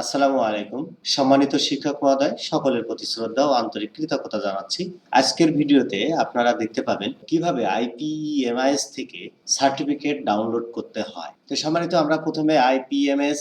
আসসালামু আলাইকুম। সম্মানিত শিক্ষক মহোদয়, সকলের প্রতি শ্রদ্ধা ও আন্তরিক কৃতজ্ঞতা জানাচ্ছি। আজকের ভিডিওতে আপনারা দেখতে পাবেন কীভাবে আইপিএমআইএস থেকে সার্টিফিকেট ডাউনলোড করতে হয়। তো সম্মানিত, আমরা প্রথমে আইপিএমএস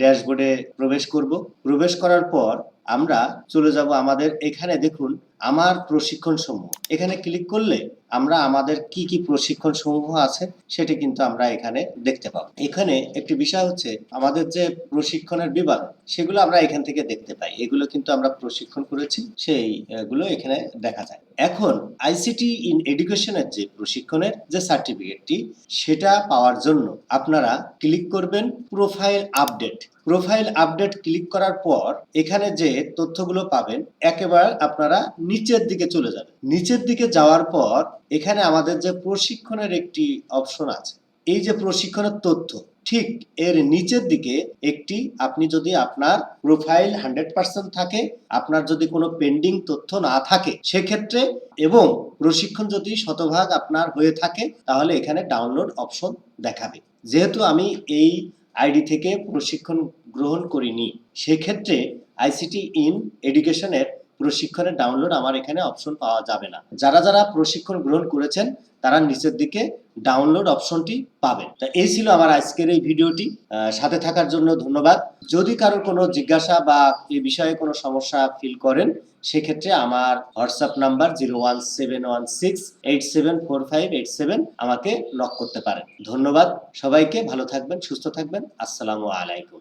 ড্যাশবোর্ডে প্রবেশ করব। প্রবেশ করার পর আমরা চলে যাব আমাদের এখানে দেখুন আমার প্রশিক্ষণ সমূহ এখানে ক্লিক করলে আমরা আমাদের কি কি প্রশিক্ষণ সমূহ আছে সেটি কিন্তু আমরা এখানে দেখতে পাবো। এখানে একটি বিষয় হচ্ছে আমাদের যে প্রশিক্ষণের বিবরণ, সেগুলো আমরা এখান থেকে দেখতে পাই। এগুলো কিন্তু আমরা প্রশিক্ষণ করেছি সেই গুলো এখানে দেখা যায়। এখন আইসিটি ইন এডুকেশনের যে প্রশিক্ষণের যে সার্টিফিকেটটি সেটা পাওয়ার জন্য আপনারা ক্লিক করবেন profile update profile update click করার পর এখানে যে তথ্যগুলো পাবেন, একেবারে আপনারা নিচের দিকে চলে যাবে। নিচের দিকে যাওয়ার পর এখানে আমাদের যে প্রশিক্ষণের একটি অপশন আছে, এই যে প্রশিক্ষণের তথ্য, ঠিক এর নিচের দিকে একটি আপনি যদি আপনার প্রোফাইল হান্ড্রেড পার্সেন্ট থাকে, আপনার যদি কোনো পেন্ডিং তথ্য না থাকে, সেক্ষেত্রে এবং প্রশিক্ষণ যদি শতভাগ আপনার হয়ে থাকে, তাহলে এখানে ডাউনলোড অপশন দেখাবে। যেহেতু আমি এই আইডি থেকে প্রশিক্ষণ গ্রহণ করিনি, সেক্ষেত্রে আইসিটি ইন এডুকেশনের প্রশিক্ষণের ডাউনলোড আমার এখানে অপশন পাওয়া যাবে না। যারা যারা প্রশিক্ষণ গ্রহণ করেছেন, তারা নিচের দিকে ডাউনলোড অপশনটি পাবেন। তা এই ছিল আমার আজকের এই ভিডিওটি। সাথে থাকার জন্য ধন্যবাদ। যদি কারোর কোনো জিজ্ঞাসা বা এই বিষয়ে কোনো সমস্যা ফিল করেন, সেক্ষেত্রে আমার WhatsApp number zero one seven one six eight seven four five eight seven আমাকে নক করতে পারেন। ধন্যবাদ সবাইকে, ভালো থাকবেন, সুস্থ থাকবেন। আসসালামু আলাইকুম।